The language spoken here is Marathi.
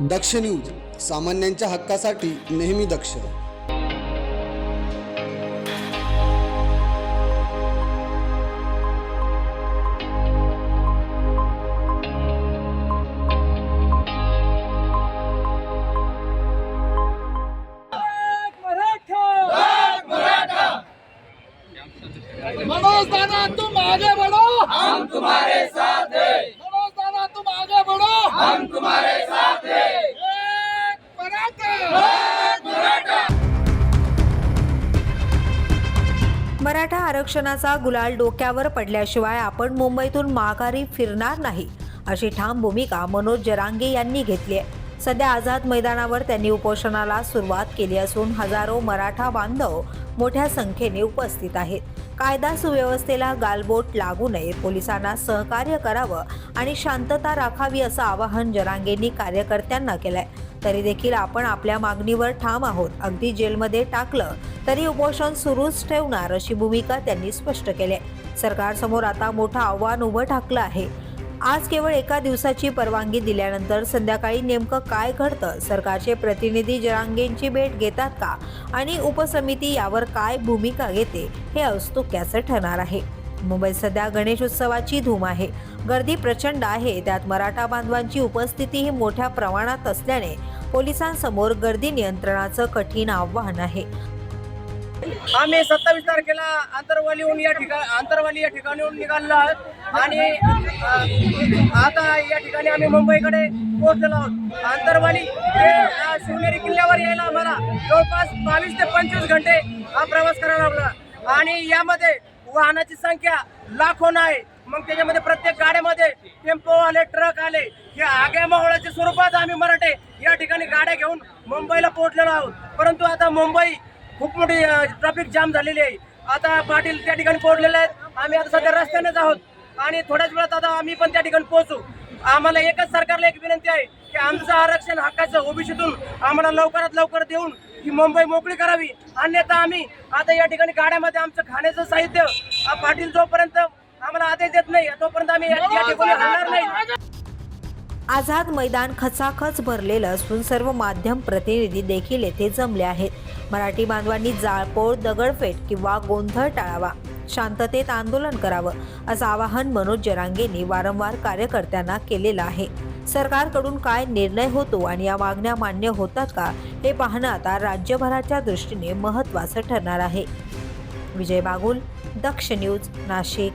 दक्ष न्यूज़ सामान्यांच्या हक्कासाठी नेहमी दक्ष. मनोज तुम आगे बढ़ो। हम तुम्हारे साथ हैं। आरक्षणाचा गुलाल डोक्यावर पडल्याशिवाय आपण मुंबईतून माघारी फिरणार नाही अशी ठाम भूमिका मनोज जरांगे यांनी घेतली आहे. सध्या आझाद मैदानावर त्यांनी उपोषणाला सुरुवात केली असून हजारो मराठा बांधव मोठ्या संख्येने उपस्थित आहेत. कायदा सुव्यवस्थेला गालबोट लागू नये. पोलिसांना सहकार्य करावं आणि शांतता राखावी असं आवाहन जरांगेंनी कार्यकर्त्यांना केलंय. तरी देखील आपण आपल्या मागणीवर ठाम आहोत. अगदी जेलमध्ये टाकलं तरी उपोषण सुरूच ठेवणार अशी भूमिका त्यांनी स्पष्ट केली आहे. सरकारसमोर आता मोठं आव्हान उभं ठाकलं आहे. आज केवळ एका दिवसाची परवानगी दिल्यानंतर संध्याकाळी नेमकं काय घडतं? सरकारचे प्रतिनिधी जरांगेंची भेट घेतात का? आणि उपसमिती यावर काय भूमिका घेते? हे औस्तुक्याचं ठरणार आहे. मुंबईत सध्या गणेश उत्सवाची धूम आहे. गर्दी प्रचंड आहे. त्यात मराठा बांधवांची उपस्थितीही मोठ्या प्रमाणात असल्याने पोलिसांसमोर गर्दी नियंत्रणाचं कठीण आव्हान आहे. आम्ही सत्तावीस तारखेला आंतरवालीहून या ठिकाणी आंतरवाली या ठिकाणीहून निघालेलो आहोत. आणि आता या ठिकाणी आम्ही मुंबईकडे पोहोचलेलो आहोत. आंतरवाली ते शिवनेरी किल्ल्यावर यायला आम्हाला जवळपास बावीस ते पंचवीस घंटे हा प्रवास करावा लागला. आणि यामध्ये वाहनाची संख्या लाखो आहे मग त्याच्यामध्ये प्रत्येक गाड्यामध्ये टेम्पो आले ट्रक आले हे आग्या मावळाच्या स्वरूपात आम्ही मराठे या ठिकाणी गाड्या घेऊन मुंबईला पोहोचलेलो आहोत. परंतु आता मुंबई खूप मोठी ट्रॅफिक जाम झालेली आहे. आता पाटील त्या ठिकाणी पोहोचलेले आहेत. आम्ही आता सध्या रस्त्यानेच आहोत. आणि थोड्याच वेळात आता आम्ही पण त्या ठिकाणी पोहोचू. आम्हाला एकच सरकारला एक विनंती आहे की आमचं आरक्षण हक्काचं ओबीसीतून आम्हाला लवकरात लवकर देऊन ही मुंबई मोकळी करावी. अन्यथा आम्ही आता या ठिकाणी गाड्यामध्ये आमचं खाण्याचं साहित्य पाटील जोपर्यंत आम्हाला आदेश देत नाही तोपर्यंत आम्ही या या ठिकाणी हलणार नाही. आझाद मैदान खचाखच भरलेलं असून सर्व माध्यम प्रतिनिधी देखील येथे जमले आहेत. मराठी बांधवांनी जाळपोळ दगडफेट किंवा गोंधळ टाळावा. शांततेत आंदोलन करावं असं आवाहन मनोज जरांगेंनी वारंवार कार्यकर्त्यांना केलेलं आहे. सरकारकडून काय निर्णय होतो आणि या मागण्या मान्य होतात का हे पाहणं आता राज्यभराच्या दृष्टीने महत्त्वाचं ठरणार आहे. विजय बागुल दक्ष न्यूज नाशिक.